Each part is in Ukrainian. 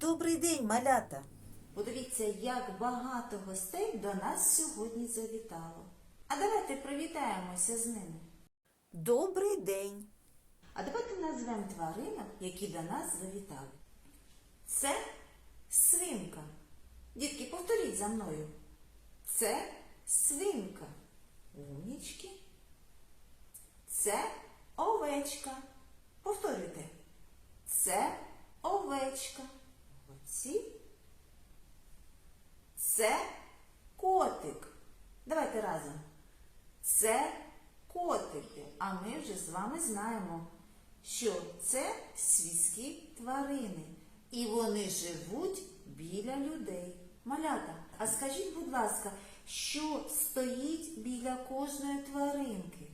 Добрий день, малята! Подивіться, як багато гостей до нас сьогодні завітало. А давайте привітаємося з ними. Добрий день! А давайте назвемо тваринок, які до нас завітали. Це свинка. Дітки, повторіть за мною. Це свинка. Умнічки. Це овечка. Повторюйте. Це овечка. Молодці. Це котик. Давайте разом. Це котики. А ми вже з вами знаємо, що це свійські тварини. І вони живуть біля людей. Малята, а скажіть, будь ласка, що стоїть біля кожної тваринки?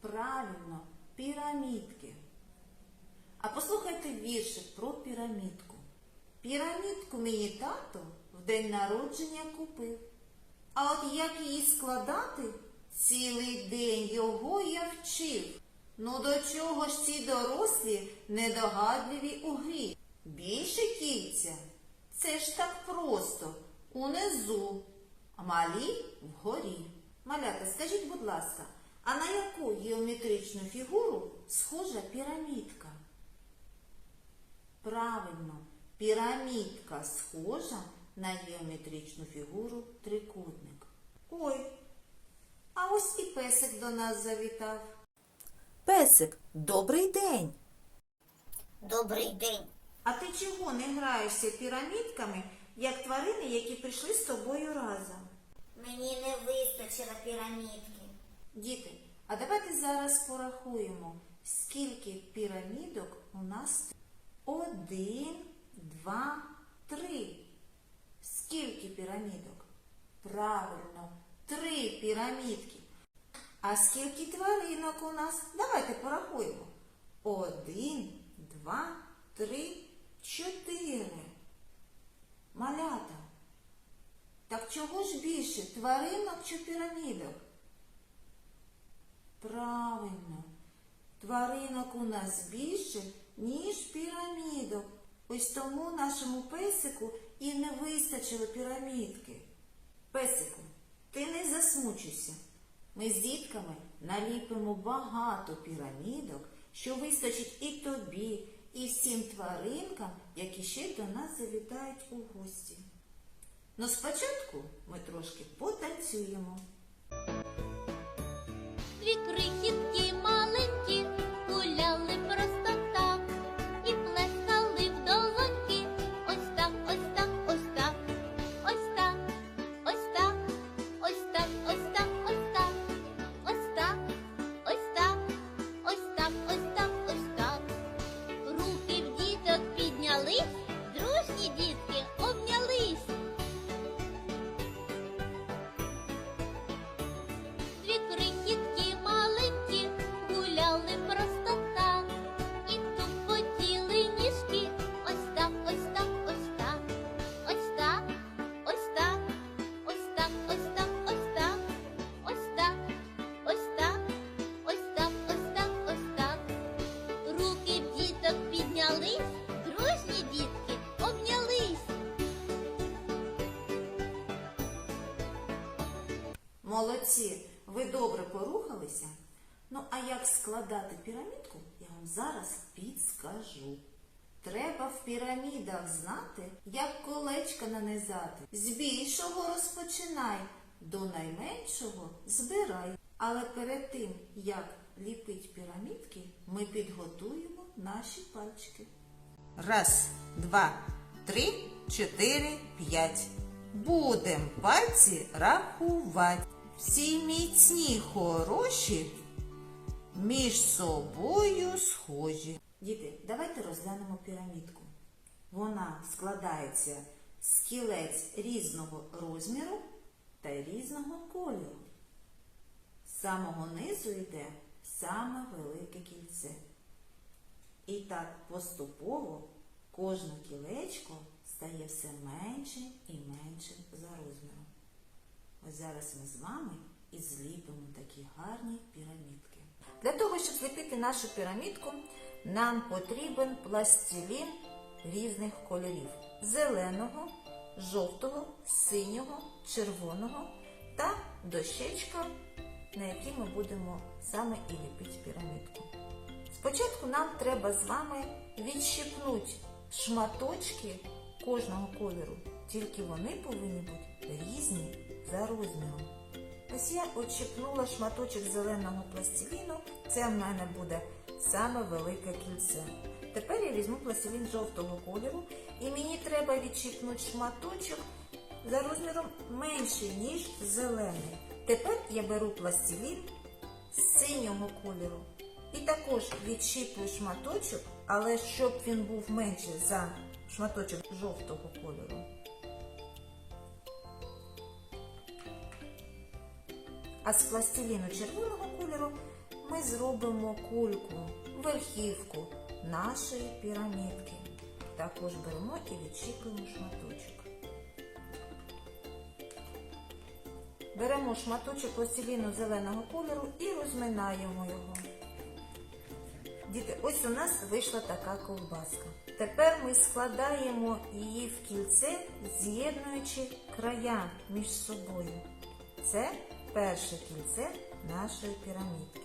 Правильно, пірамідки. А послухайте віршик про пірамідку. Пірамідку мені тато в день народження купив. А от як її складати, цілий день його я вчив. Ну до чого ж ці дорослі недогадливі у грі? Більше кільця? Це ж так просто, унизу, а малі вгорі. Малята, скажіть, будь ласка, а на яку геометричну фігуру схожа пірамідка? Правильно, пірамідка схожа на геометричну фігуру трикутник. Ой, а ось і песик до нас завітав. Песик, добрий день! Добрий день. А ти чого не граєшся пірамідками, як тварини, які прийшли з тобою разом? Мені не вистачило пірамідки. Діти, а давайте зараз порахуємо, скільки пірамідок у нас. Один, два, три. Скільки пірамідок? Правильно, три пірамідки. А скільки тваринок у нас? Давайте порахуємо. Один, два, три, чотири. Малята. Так чого ж більше, тваринок чи пірамідок? Правильно, тваринок у нас більше, ніж пірамідок. Ось тому нашому песику і не вистачило пірамідки. Песику, ти не засмучуйся. Ми з дітками наліпимо багато пірамідок, що вистачить і тобі, і всім тваринкам, які ще до нас завітають у гості. Ну спочатку ми трошки потанцюємо. Дві крихітки Молодці, ви добре порухалися. Ну, а як складати пірамідку, я вам зараз підскажу. Треба в пірамідах знати, як колечка нанизати. З більшого розпочинай, до найменшого збирай. Але перед тим, як ліпить пірамідки, ми підготуємо наші пальчики. Раз, два, три, чотири, п'ять. Будем пальці рахувати. Всі міцні хороші між собою схожі. Діти, давайте розглянемо пірамідку. Вона складається з кілець різного розміру та різного кольору. З самого низу йде саме велике кільце. І так поступово кожне кілечко стає все менше і менше за розміром. Зараз ми з вами і зліпимо такі гарні пірамідки. Для того, щоб зліпити нашу пірамідку, нам потрібен пластилін різних кольорів: зеленого, жовтого, синього, червоного та дощечка, на якій ми будемо саме і ліпити пірамідку. Спочатку нам треба з вами відщипнути шматочки кожного кольору, тільки вони повинні бути різні за розміром. Ось я відщипнула шматочок зеленого пластиліну, це в мене буде саме велике кільце. Тепер я візьму пластилін жовтого кольору і мені треба відщипнути шматочок за розміром менший, ніж зелений. Тепер я беру пластилін синього кольору і також відщіплю шматочок, але щоб він був менший за шматочок жовтого кольору. А з пластиліну червоного кольору ми зробимо кульку, верхівку нашої пірамідки. Також беремо і відщіплюємо шматочок. Беремо шматочок пластиліну зеленого кольору і розминаємо його. Діти, ось у нас вийшла така ковбаска. Тепер ми складаємо її в кільце, з'єднуючи края між собою. Це перше кільце нашої пірамідки.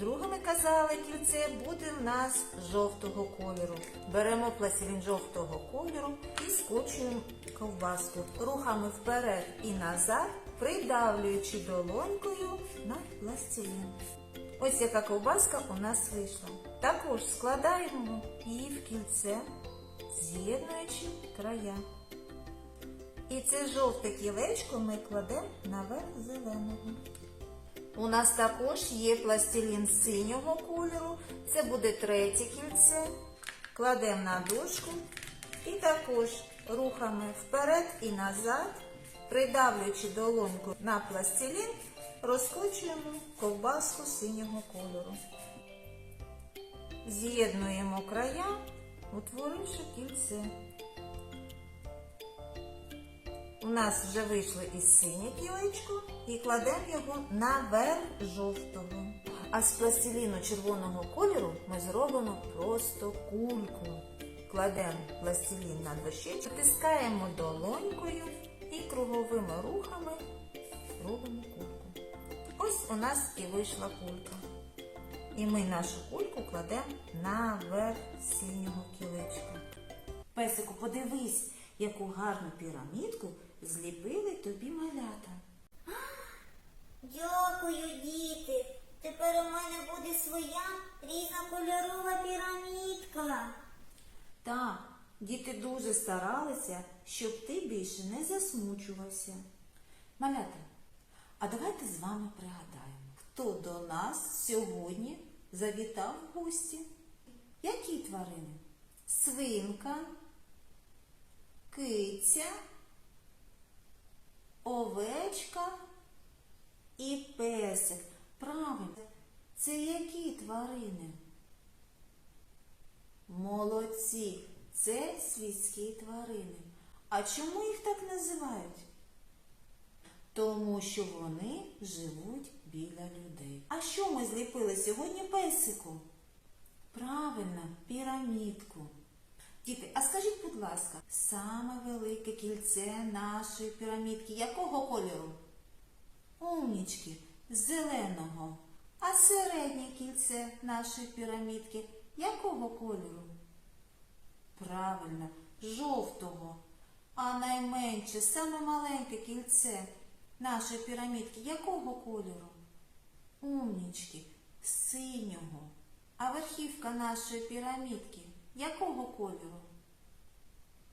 Друге ми казали кільце буде в нас жовтого кольору. Беремо пластилін жовтого кольору і скочуємо ковбаску рухами вперед і назад, придавлюючи долонькою на пластилін. Ось яка ковбаска у нас вийшла. Також складаємо її в кільце, з'єднуючи края. І це жовте кілечко ми кладемо наверх зеленого. У нас також є пластилін синього кольору. Це буде третє кільце. Кладемо на дошку і також рухами вперед і назад, придавлюючи долоньку на пластилін, розкочуємо ковбаску синього кольору. З'єднуємо края, утворивши кільце. У нас вже вийшло і синє кілечко і кладемо його наверх жовтого. А з пластиліну червоного кольору ми зробимо просто кульку. Кладемо пластилін на дощечку, тискаємо долонькою і круговими рухами робимо кульку. Ось у нас і вийшла кулька. І ми нашу кульку кладемо наверх синього кілечка. Песику, подивись, яку гарну пірамідку зліпили тобі малята. Дякую, діти. Тепер у мене буде своя різнокольорова пірамідка. Так, діти дуже старалися, щоб ти більше не засмучувався. Малята, а давайте з вами пригадаємо, хто до нас сьогодні завітав в гості. Які тварини? Свинка, киця, овечка і песик. Правильно, це які тварини? Молодці, це світські тварини. А чому їх так називають? Тому що вони живуть біля людей. А що ми зліпили сьогодні песику? Правильно, пірамідку. Діти, а скажіть, будь ласка, саме велике кільце нашої пірамідки якого кольору? Умнічки, зеленого. А середнє кільце нашої пірамідки якого кольору? Правильно, жовтого. А найменше, саме маленьке кільце нашої пірамідки якого кольору? Умнічки, синього. А верхівка нашої пірамідки якого кольору?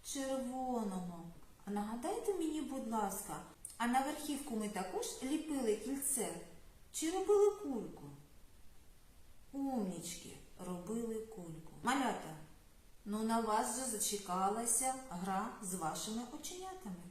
Червоного. А нагадайте мені, будь ласка, а на верхівку ми також ліпили кільце чи робили кульку? Умнічки, робили кульку. Малята, ну на вас же зачекалася гра з вашими оченятами.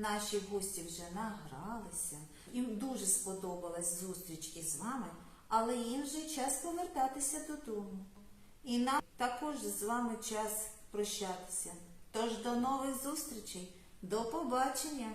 Наші гості вже награлися. Їм дуже сподобалась зустріч із вами, але їм вже час повертатися додому. І нам також з вами час прощатися. Тож до нових зустрічей. До побачення!